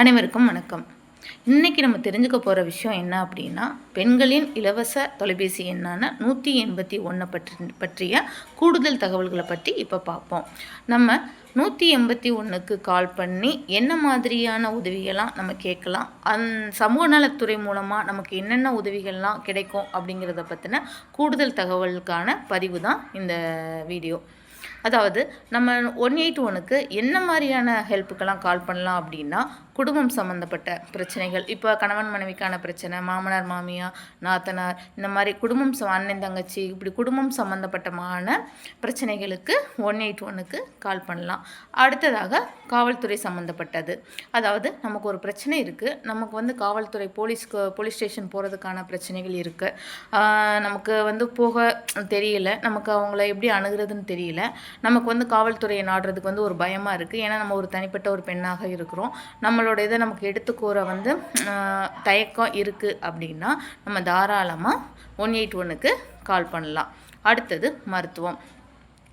அனைவருக்கும் வணக்கம். இன்றைக்கி நம்ம தெரிஞ்சுக்க போகிற விஷயம் என்ன அப்படின்னா பெண்களின் இலவச தொலைபேசி எண்ணான நூற்றி எண்பத்தி ஒன்றை பற்றி பற்றிய கூடுதல் தகவல்களை பற்றி இப்போ பார்ப்போம். நம்ம நூற்றி எண்பத்தி ஒன்றுக்கு கால் பண்ணி என்ன மாதிரியான உதவிகள்லாம் நம்ம கேட்கலாம் அந் சமூக நலத்துறை மூலமாக நமக்கு என்னென்ன உதவிகள்லாம் கிடைக்கும் அப்படிங்கிறத பற்றின கூடுதல் தகவலுக்கான பதிவு தான் இந்த வீடியோ. அதாவது நம்ம ஒன் எயிட் ஒனுக்கு என்ன மாதிரியான ஹெல்ப்புக்கெல்லாம் கால் பண்ணலாம் அப்படின்னா குடும்பம் சம்மந்தப்பட்ட பிரச்சனைகள். இப்போ கணவன் மனைவிக்கான பிரச்சனை மாமனார் மாமியார் நாத்தனார் இந்த மாதிரி குடும்பம் ச அண்ணன் தங்கச்சி இப்படி குடும்பம் சம்மந்தப்பட்டமான பிரச்சனைகளுக்கு ஒன் எயிட் ஒனுக்கு கால் பண்ணலாம். அடுத்ததாக காவல்துறை சம்மந்தப்பட்டது அதாவது நமக்கு ஒரு பிரச்சனை இருக்குது நமக்கு வந்து காவல்துறை போலீஸ்க்கு போலீஸ் ஸ்டேஷன் போகிறதுக்கான பிரச்சனைகள் இருக்குது நமக்கு வந்து போக தெரியல. நமக்கு அவங்கள எப்படி அணுகிறதுன்னு தெரியல. நமக்கு வந்து காவல்துறையை நாடுறதுக்கு வந்து ஒரு பயமாக இருக்குது ஏன்னா நம்ம ஒரு தனிப்பட்ட ஒரு பெண்ணாக இருக்கிறோம். நம்ம நம்மளோட இதை நமக்கு எடுத்துக்கூற வந்து தயக்கம் இருக்குது அப்படின்னா நம்ம தாராளமாக ஒன் எயிட் ஒன்னுக்கு கால் பண்ணலாம். அடுத்தது மருத்துவம்.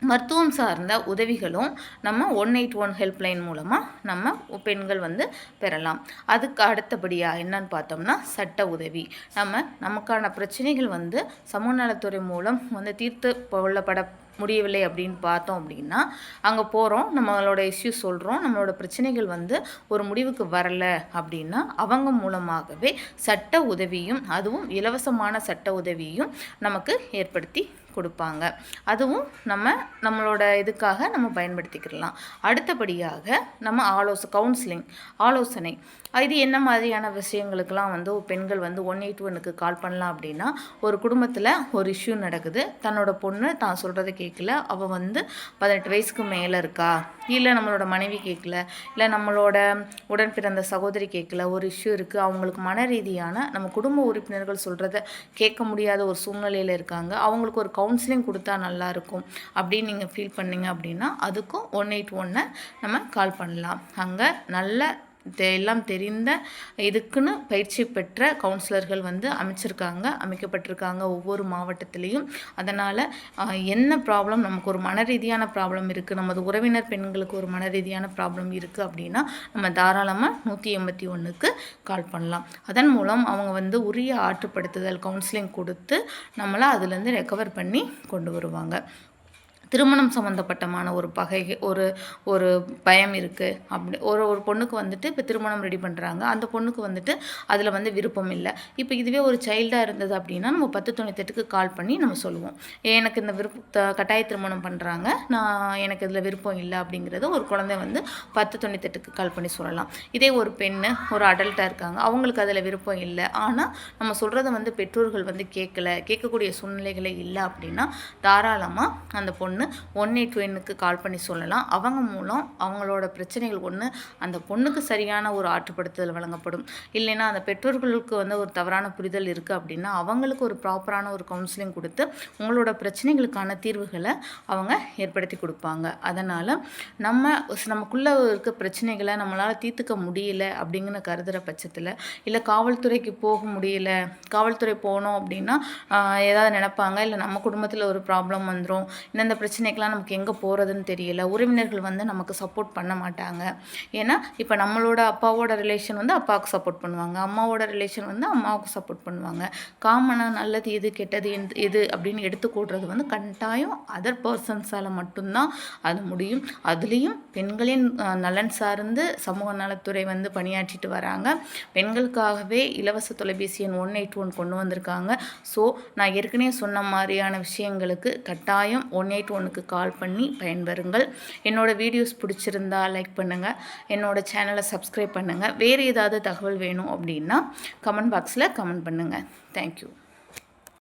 மருத்துவம் சார்ந்த உதவிகளும் நம்ம ஒன் எயிட் ஒன் ஹெல்ப்லைன் மூலமாக நம்ம பெண்கள் வந்து பெறலாம். அதுக்கு அடுத்தபடியாக என்னன்னு பார்த்தோம்னா சட்ட உதவி. நம்ம நமக்கான பிரச்சனைகள் வந்து சமூக நலத்துறை மூலம் வந்து தீர்த்து கொள்ளப்பட முடியவில்லை அப்படின்னு பார்த்தோம் அப்படின்னா அங்கே போகிறோம் நம்மளோட இஷ்யூ சொல்கிறோம் நம்மளோட பிரச்சனைகள் வந்து ஒரு முடிவுக்கு வரலை அப்படின்னா அவங்க மூலமாகவே சட்ட உதவியும் அதுவும் இலவசமான சட்ட உதவியும் நமக்கு ஏற்படுத்தி கொடுப்பாங்க. அதுவும் நம்ம நம்மளோட இதுக்காக நம்ம பயன்படுத்திக்கிடலாம். அடுத்தபடியாக நம்ம ஆலோச கவுன்சிலிங் ஆலோசனை. இது என்ன மாதிரியான விஷயங்களுக்கெல்லாம் வந்து பெண்கள் வந்து ஒன் எயிட் ஒனுக்கு கால் பண்ணலாம் அப்படின்னா ஒரு குடும்பத்தில் ஒரு இஷ்யூ நடக்குது. தன்னோட பொண்ணு தான் சொல்கிறத கேட்கல அவள் வந்து பதினெட்டு வயசுக்கு மேலே இருக்கா? இல்லை நம்மளோட மனைவி கேட்கல இல்லை நம்மளோட உடன் பிறந்த சகோதரி கேட்கல ஒரு இஷ்யூ இருக்குது அவங்களுக்கு மன ரீதியான நம்ம குடும்ப உறுப்பினர்கள் சொல்கிறத கேட்க முடியாத ஒரு சூழ்நிலையில் இருக்காங்க. அவங்களுக்கு ஒரு கவுன்சிலிங் கொடுத்தா நல்லாயிருக்கும் அப்படின்னு நீங்கள் ஃபீல் பண்ணீங்க அப்படின்னா அதுக்கும் ஒன் எயிட் ஒன்னை நம்ம கால் பண்ணலாம். அங்கே நல்ல எல்லாம் தெரிந்த இதுக்குன்னு பயிற்சி பெற்ற கவுன்சிலர்கள் வந்து அமைச்சிருக்காங்க அமைக்கப்பட்டிருக்காங்க ஒவ்வொரு மாவட்டத்திலையும். அதனால் என்ன ப்ராப்ளம் நமக்கு ஒரு மன ரீதியான ப்ராப்ளம் இருக்குது நமது உறவினர் பெண்களுக்கு ஒரு மன ரீதியான ப்ராப்ளம் இருக்குது அப்படின்னா நம்ம தாராளமாக நூற்றி எண்பத்தி ஒன்றுக்கு கால் பண்ணலாம். அதன் மூலம் அவங்க வந்து உரிய ஆற்றுப்படுத்துதல் கவுன்சிலிங் கொடுத்து நம்மளை அதுலேருந்து ரெக்கவர் பண்ணி கொண்டு வருவாங்க. திருமணம் சம்மந்தப்பட்டமான ஒரு பகை ஒரு ஒரு பயம் இருக்குது அப்படி ஒரு ஒரு பொண்ணுக்கு வந்துட்டு இப்போ திருமணம் ரெடி பண்ணுறாங்க அந்த பொண்ணுக்கு வந்துட்டு அதில் வந்து விருப்பம் இல்லை. இப்போ இதுவே ஒரு சைல்டாக இருந்தது அப்படின்னா நம்ம பத்து தொண்ணூத்தெட்டுக்கு கால் பண்ணி நம்ம சொல்லுவோம். எனக்கு இந்த விருப்ப கட்டாய திருமணம் பண்ணுறாங்க நான் எனக்கு இதில் விருப்பம் இல்லை அப்படிங்கிறது ஒரு குழந்தை வந்து பத்து தொண்ணூத்தெட்டுக்கு கால் பண்ணி சொல்லலாம். இதே ஒரு பெண்ணு ஒரு அடல்ட்டாக இருக்காங்க. அவங்களுக்கு அதில் விருப்பம் இல்லை. ஆனால் நம்ம சொல்கிறத வந்து பெற்றோர்கள் வந்து கேட்கல கேட்கக்கூடிய சூழ்நிலைகளே இல்லை அப்படின்னா தாராளமாக அந்த பொண்ணு ஒன்று ஒன் எயிட் ஒன்னுக்கு கால் பண்ணி சொல்லலாம். அவங்க மூலம் அவங்களோட பிரச்சனைகள் ஒன்று அந்த பொண்ணுக்கு சரியான ஒரு ஆற்றுப்படுத்துதல் வழங்கப்படும். இல்லைன்னா அந்த பெற்றோர்களுக்கு வந்து ஒரு தவறான புரிதல் இருக்குது அப்படின்னா அவங்களுக்கு ஒரு ப்ராப்பரான ஒரு கவுன்சிலிங் கொடுத்து உங்களோட பிரச்சனைகளுக்கான தீர்வுகளை அவங்க ஏற்படுத்தி கொடுப்பாங்க. அதனால் நம்ம நமக்குள்ளே இருக்க பிரச்சனைகளை நம்மளால் தீர்த்துக்க முடியல அப்படிங்கிற கருதுகிற பட்சத்தில் இல்லை காவல்துறைக்கு போக முடியல காவல்துறை போனோம் அப்படின்னா ஏதாவது நினைப்பாங்க இல்லை நம்ம குடும்பத்தில் ஒரு ப்ராப்ளம் வந்துடும் இந்தந்த பிரச்சனை பிரச்சனைக்கெலாம் நமக்கு எங்கே போகிறதுன்னு தெரியல. உறவினர்கள் வந்து நமக்கு சப்போர்ட் பண்ண மாட்டாங்க. ஏன்னா இப்போ நம்மளோட அப்பாவோட ரிலேஷன் வந்து அப்பாவுக்கு சப்போர்ட் பண்ணுவாங்க. அம்மாவோட ரிலேஷன் வந்து அம்மாவுக்கு சப்போர்ட் பண்ணுவாங்க. காமனாக நல்லது எது கெட்டது எது அப்படின்னு எடுத்துக்கூடுறது வந்து கட்டாயம் அதர் பர்சன்ஸால் மட்டும்தான் அது முடியும். அதுலேயும் பெண்களின் நலன் சார்ந்து சமூக நலத்துறை வந்து பணியாற்றிட்டு வராங்க. பெண்களுக்காகவே இலவச தொலைபேசி எண் ஒன் எயிட் ஒன் கொண்டு வந்திருக்காங்க. ஸோ நான் ஏற்கனவே சொன்ன மாதிரியான விஷயங்களுக்கு கட்டாயம் ஒன் எயிட் ஒன் ஒன்றுக்கு கால் பண்ணி பயன்பெறுங்கள். என்னோடய வீடியோஸ் பிடிச்சிருந்தா லைக் பண்ணுங்கள் என்னோடய சேனலை சப்ஸ்கிரைப் பண்ணுங்கள் வேறு ஏதாவது தகவல் வேணும் அப்படின்னா கமெண்ட் பாக்ஸில் கமெண்ட் பண்ணுங்கள் தேங்க்யூ